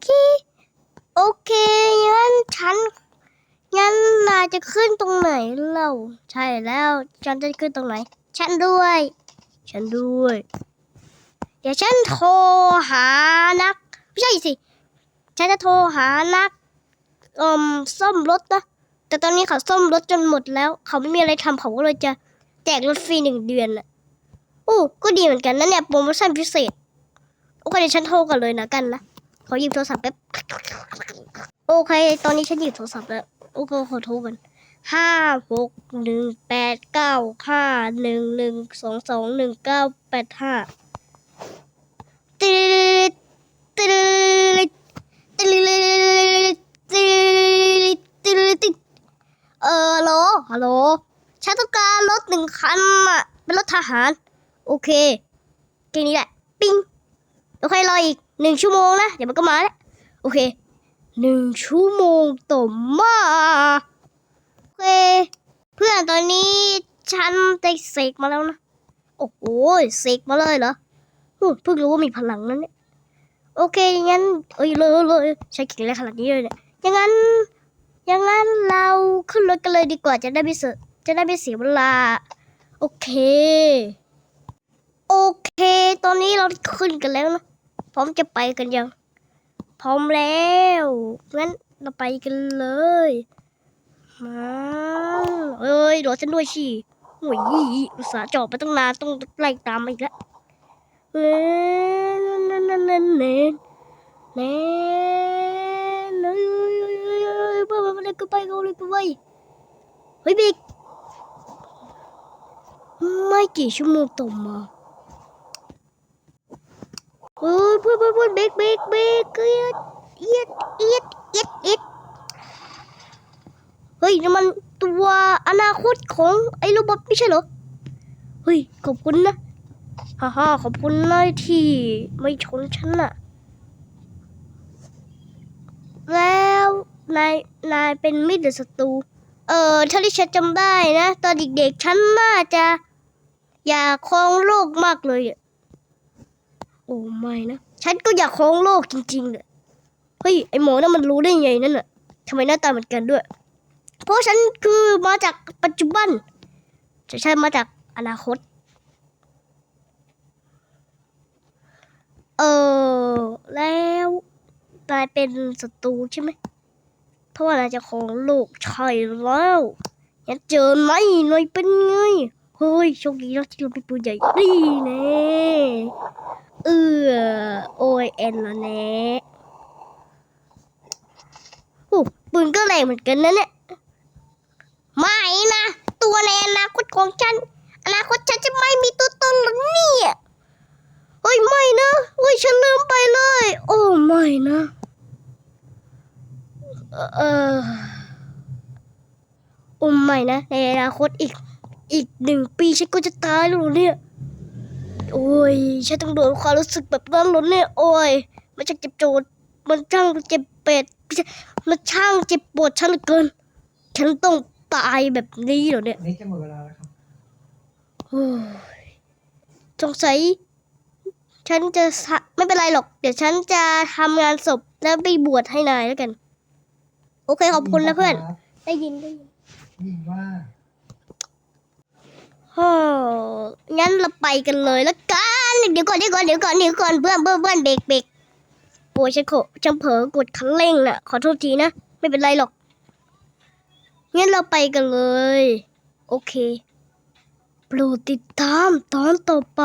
เค โอเค งั้นฉัน งั้นนายจะขึ้นตรงไหนเล่า ใช่แล้ว ฉันจะขึ้นตรงไหน ฉันด้วย ฉันด้วย เดี๋ยวฉันโทรหานัก ไม่ใช่สิ ฉันจะโทรหานักอมซ่อมรถนะ แต่ตอนนี้เขาซ่อมรถจนหมดแล้ว เขาไม่มีอะไรทำเขาก็เลยจะแจกรถฟรีหนึ่งเดือนน่ะโอ้ก็ดีเหมือนกันนะเนี่ยโปรโมชั่นพิเศษ โอเคเดี๋ยวฉันโทรกันเลยนะกันนะ ขอหยิบโทรศัพท์แป๊บ โอเค ตอนนี้ฉันหยิบโทรศัพท์แล้ว โอเคขอโทรกันห้าหกหนึ่งแปดเก้าห้าหนึ่งหนึ่งสองสองหนึ่งเก้าแปดห้าตืดตืดตืดตืดตืดตืดเออฮัลโหลฮัลโหลฉันต้องการรถหนึ่งคันอะเป็นรถทหาร โอเคแค่นี้แหละ ปิ้งโอเครออีก หนึ่งชั่วโมงนะ เดี๋ยวมันก็มาแล้วโอเคหนึ่งชั่วโมงต่อมาโอเค เพื่อนตอนนี้ฉันได้เสกมาแล้วนะ โอ้โหเสกมาเลยเหรอเพิ่งรู้ว่ามีพลังนั้นเนี่ยโอเคย่างนั้นเอ้ยเลยเลยใช้เก่งอะไรขนาดนี้เลยเนี่ยอย่างนั้นอย่างนั้นเราขึ้นรถกันเลยดีกว่าจะได้ไม่เสียจะได้ไม่เสียเวลา โอเค โอเค ตอนนี้เราขึ้นกันแล้วนะ พร้อมจะไปกันยัง พร้อมแล้ว งั้นเราไปกันเลย มาเอ้ยรอฉันด้วยชีโอ้ยอุตส่าห์จอดไปตั้งนานต้องไล่ตามมาอีกแล้วเอ้ยนั่นนั่นนั่นเน่เน่เอ้ยเอ้ยเอ้ยเอ้ยเอ้ยไปไปไปเลยก็ไปก็เลยก็ไปเฮ้ยบิ๊กไม่กี่ชั่วโมงต่อมา เฮ้ยเพื่อนเพื่อนเบกเบกเบกเอียดเอียดเอียดเอียดเอียดเฮ้ยนี่มันตัวอนาคตของไอ้โรบอทไม่ใช่เหรอ เฮ้ย ขอบคุณนะฮ่าฮ่าขอบคุณนะที่ไม่ชนฉันน่ะ แล้วนายนายเป็นมิตรหรือศัตรู เออเท่าที่ฉันจำได้นะ ตอนเด็กๆฉันน่าจะ อยากครองโลกมากเลยอะโอ้ไม่นะ ฉันก็อยากครองโลกจริงๆเลยเฮ้ยไอหมอนั่นมันรู้ได้ไงนั่นน่ะทำไมหน้าตาเหมือนกันด้วย เพราะฉันคือมาจากปัจจุบันแต่ฉันมาจากอนาคต เออแล้วนายเป็นศัตรูใช่ไหมเพราะว่านายจะครองโลกใช่แล้วยากเจอไหมหน่อยเป็นไงเฮ้ยโชคดีแล้วที่เราเป็นปืนใหญ่ดีแน่ เออโอเอ็นละแน่โอ้ปืนก็แรงเหมือนกันนะเนี่ย ไม่นะ ตัวในอนาคตของฉัน อนาคตฉันจะไม่มีตัวตนหรอเนี่ยเฮ้ยไม่นะเฮ้ยฉันลืมไปเลย โอ้ไม่นะ เออโอ้ไม่นะ ในอนาคตอีก อีกหนึ่งปีฉันก็จะตายแล้วเนี่ย โอ้ยฉันต้องโดนความรู้สึกแบบนั้นเหรอเนี่ยโอ้ยมันช่างเจ็บโจดมันช่างเจ็บเป็ดไม่ใช่มันช่างเจ็บปวดฉันเหลือเกิน ฉันต้องตายแบบนี้เหรอเนี่ยนี่จะหมดเวลาแล้วครับโอ้ยสงสัยฉันจะสะไม่เป็นไรหรอก เดี๋ยวฉันจะทำงานศพแล้วไปบวชให้นายแล้วกัน โอเคขอบคุณนะเพื่อน ได้ยินได้ยินยินว่า โอ้งั้นเราไปกันเลยแล้วกัน เดี๋ยวก่อนเดี๋ยวก่อนเดี๋ยวก่อนเดี๋ยวก่อนเพื่อนเพื่อนเพื่อนเบรกเบรกโอ้ยฉันขฉันเผลอกดคันเร่งน่ะ ขอโทษทีนะ ไม่เป็นไรหรอก งั้นเราไปกันเลย โอเค โปรดติดตามตอนต่อไป